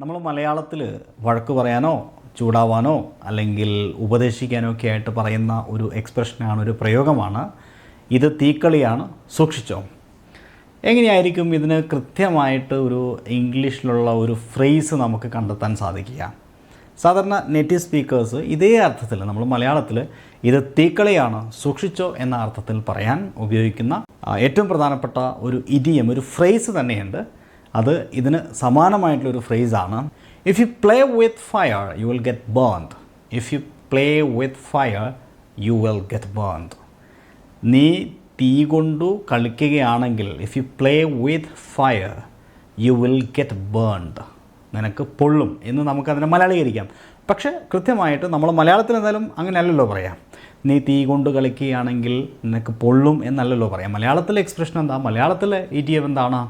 നമ്മൾ മലയാളത്തിൽ വഴക്ക് പറയാനോ ചൂടാവാനോ അല്ലെങ്കിൽ ഉപദേശിക്കാനോ ഒക്കെ ആയിട്ട് പറയുന്ന ഒരു എക്സ്പ്രഷനാണ് ഒരു പ്രയോഗമാണ്. ഇത് തീക്കളിയാണ് സൂക്ഷിച്ചോ. എങ്ങനെയായിരിക്കും ഇതിന് കൃത്യമായിട്ട് ഒരു ഇംഗ്ലീഷിലുള്ള ഒരു ഫ്രേസ് നമുക്ക് കണ്ടെത്താൻ സാധിക്കുക? സാധാരണ നേറ്റീവ് സ്പീക്കേഴ്സ് ഇതേ അർത്ഥത്തിൽ നമ്മൾ മലയാളത്തിൽ ഇത് തീക്കളിയാണ് സൂക്ഷിച്ചോ എന്ന അർത്ഥത്തിൽ പറയാൻ ഉപയോഗിക്കുന്ന ഏറ്റവും പ്രധാനപ്പെട്ട ഒരു ഇഡിയം ഒരു ഫ്രേസ് തന്നെയുണ്ട്. അത് ഇതിന് സമാനമായിട്ടുള്ളൊരു ഫ്രേസാണ് if you play with fire you will get burned if you play with fire you will get burned നീ തീ കൊണ്ടു കളിക്കുകയാണെങ്കിൽ if you play with fire you will get burned നിനക്ക് പൊള്ളും എന്ന് നമുക്കതിനെ മലയാളീകരിക്കാം. പക്ഷേ കൃത്യമായിട്ട് നമ്മൾ മലയാളത്തിൽ എന്തായാലും അങ്ങനെയല്ലല്ലോ പറയാം. നീ തീ കൊണ്ട് കളിക്കുകയാണെങ്കിൽ നിനക്ക് പൊള്ളും എന്നല്ലല്ലോ പറയാം. മലയാളത്തിലെ എക്സ്പ്രഷൻ എന്താ? മലയാളത്തിലെ ഇ ടി എഫ് എന്താണ്?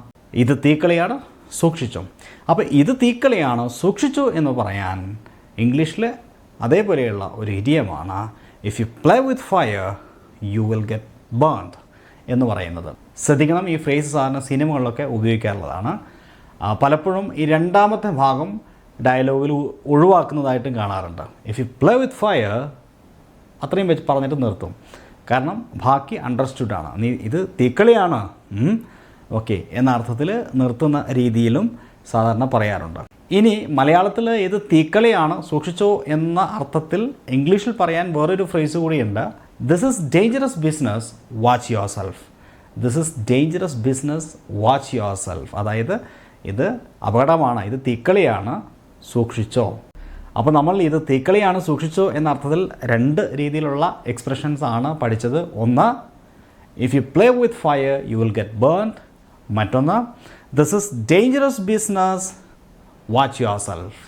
ഇത് തീക്കളിയാണ് സൂക്ഷിച്ചു. അപ്പോൾ ഇത് തീക്കളിയാണ് സൂക്ഷിച്ചു എന്ന് പറയാൻ ഇംഗ്ലീഷിൽ അതേപോലെയുള്ള ഒരു ഇരിയമാണ് if you play with fire you will get burned എന്ന് പറയുന്നത്. ശ്രദ്ധിക്കണം ഈ ഫ്രേസ് സാധാരണ സിനിമകളിലൊക്കെ ഉപയോഗിക്കാറുള്ളതാണ്. പലപ്പോഴും ഈ രണ്ടാമത്തെ ഭാഗം ഡയലോഗിൽ ഒഴിവാക്കുന്നതായിട്ടും കാണാറുണ്ട്. If you play with fire അത്രയും വെച്ച് പറഞ്ഞിട്ട് നിർത്തും. കാരണം ബാക്കി അണ്ടർസ്റ്റുഡാണ് നീ ഇത് തീക്കളിയാണ്. ഓക്കെ എന്ന അർത്ഥത്തിൽ നിർത്തുന്ന രീതിയിലും സാധാരണ പറയാറുണ്ട്. ഇനി മലയാളത്തിൽ ഇത് തീക്കളിയാണ് സൂക്ഷിച്ചോ എന്ന അർത്ഥത്തിൽ ഇംഗ്ലീഷിൽ പറയാൻ വേറൊരു ഫ്രേസ് കൂടിയുണ്ട്. This is dangerous business watch yourself this is dangerous business watch yourself അതായത് ഇത് അപകടമാണ് ഇത് തീക്കളിയാണ് സൂക്ഷിച്ചോ. അപ്പോൾ നമ്മൾ ഇത് തീക്കളിയാണ് സൂക്ഷിച്ചോ എന്ന അർത്ഥത്തിൽ രണ്ട് രീതിയിലുള്ള എക്സ്പ്രഷൻസ് ആണ് പഠിച്ചത്. ഒന്ന് if you play with fire you will get burned മറ്റൊന്ന് this is dangerous business watch yourself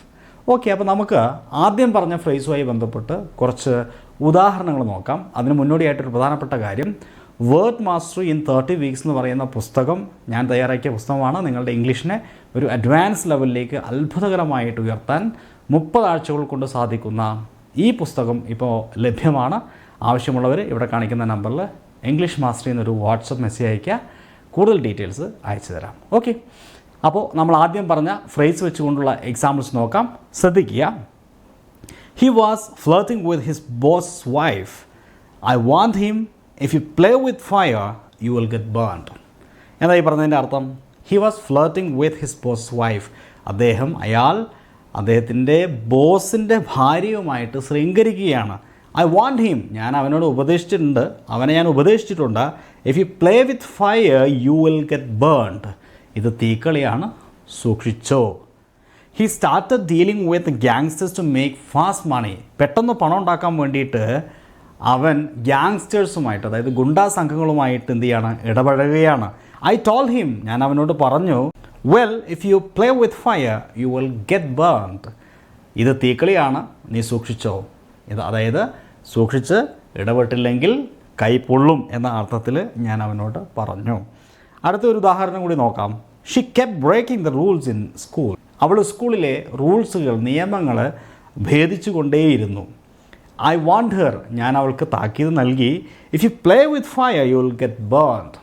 okay അപ്പോൾ നമുക്ക് ആദ്യം പറഞ്ഞ ഫ്രേസുമായി ബന്ധപ്പെട്ട് കുറച്ച് ഉദാഹരണങ്ങൾ നോക്കാം. അതിന് മുന്നോടിയായിട്ടൊരു പ്രധാനപ്പെട്ട കാര്യം word master in thirty weeks എന്ന് പറയുന്ന പുസ്തകം ഞാൻ തയ്യാറാക്കിയ പുസ്തകമാണ്. നിങ്ങളുടെ ഇംഗ്ലീഷിനെ ഒരു അഡ്വാൻസ് ലെവലിലേക്ക് അത്ഭുതകരമായിട്ട് ഉയർത്താൻ മുപ്പത് ആഴ്ചകൾ കൊണ്ട് സാധിക്കുന്ന ഈ പുസ്തകം ഇപ്പോൾ ലഭ്യമാണ്. ആവശ്യമുള്ളവർ ഇവിടെ കാണിക്കുന്ന നമ്പറിൽ ഇംഗ്ലീഷ് മാസ്റ്റർ എന്നൊരു വാട്സപ്പ് മെസ്സേജ് അയയ്ക്കുക. കൂടുതൽ ഡീറ്റെയിൽസ് അയച്ചു തരാം. ഓക്കെ. അപ്പോൾ നമ്മൾ ആദ്യം പറഞ്ഞ ഫ്രേസ് വെച്ചുകൊണ്ടുള്ള എക്സാമ്പിൾസ് നോക്കാം. ശ്രദ്ധിക്കുക. He was flirting with his boss wife I warned him if you play with fire you will get burned എന്താ ഈ പറഞ്ഞതിന്റെ അർത്ഥം? He was flirting with his boss wife അദ്ദേഹം അയാൾ അദ്ദേഹത്തിന്റെ ബോസിന്റെ ഭാര്യയുമായിട്ട് ശൃംഗരിക്കുകയാണ്. ഐ വാണ്ട് ഹിം ഞാൻ അവനോട് ഉപദേശിച്ചിട്ടുണ്ട്. അവനെ ഞാൻ ഉപദേശിച്ചിട്ടുണ്ട്. If you play with fire you will get burned ഇത് തീക്കളിയാണ്. സൂക്ഷിച്ചോ. He start dealing with gangsters to make fast money പെട്ടെന്ന് പണം ഉണ്ടാക്കാൻ വേണ്ടിയിട്ട് അവൻ ഗ്യാങ്സ്റ്റേഴ്സുമായിട്ട് അതായത് ഗുണ്ടാ സംഘങ്ങളുമായിട്ട് എന്ത് ചെയ്യാണ്? ഇടപഴകുകയാണ്. ഐ ടോൾ ഹിം ഞാൻ അവനോട് പറഞ്ഞു well if you play with fire you will get burned ഇത് തീക്കളിയാണ്. നീ സൂക്ഷിച്ചോ. ഇത് അതായത് സൂക്ഷിച്ച് ഇടപെട്ടില്ലെങ്കിൽ കൈപൊള്ളും എന്ന അർത്ഥത്തിൽ ഞാൻ അവനോട് പറഞ്ഞു. അടുത്ത ഒരു ഉദാഹരണം കൂടി നോക്കാം. She kept breaking the rules in school അവൾ സ്കൂളിലെ റൂൾസുകൾ നിയമങ്ങൾ ഭേദിച്ചുകൊണ്ടേയിരുന്നു. ഐ വാണ്ട് ഹെർ ഞാൻ അവൾക്ക് താക്കീത് നൽകി. If you play with fire you will get burned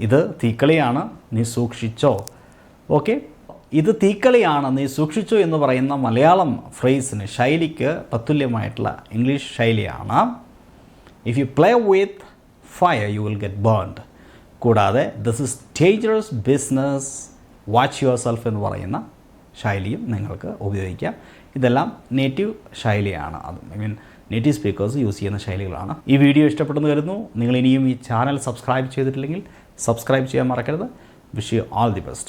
ഇത് തീക്കളിയാണ്. നീ സൂക്ഷിച്ചോ. ഓക്കെ ഇത് തീക്കളിയാണ് നീ സൂക്ഷിച്ചു എന്ന് പറയുന്ന മലയാളം ഫ്രേസിന് ശൈലിക്ക് തത്തുല്യമായിട്ടുള്ള ഇംഗ്ലീഷ് ശൈലിയാണ്. If you play with fire you will get burned കൂടാതെ this is dangerous business watch yourself എന്ന് പറയുന്ന ശൈലിയും നിങ്ങൾക്ക് ഉപയോഗിക്കാം. ഇതെല്ലാം നേറ്റീവ് ശൈലിയാണ് അത്. I mean native speakers use ചെയ്യുന്ന ശൈലികളാണ്. ഈ വീഡിയോ ഇഷ്ടപ്പെടുന്നു കരുതുന്നു. നിങ്ങൾ ഇനിയും ഈ ചാനൽ സബ്സ്ക്രൈബ് ചെയ്തിട്ടില്ലെങ്കിൽ സബ്സ്ക്രൈബ് ചെയ്യാൻ മറക്കരുത്. Wish you all the best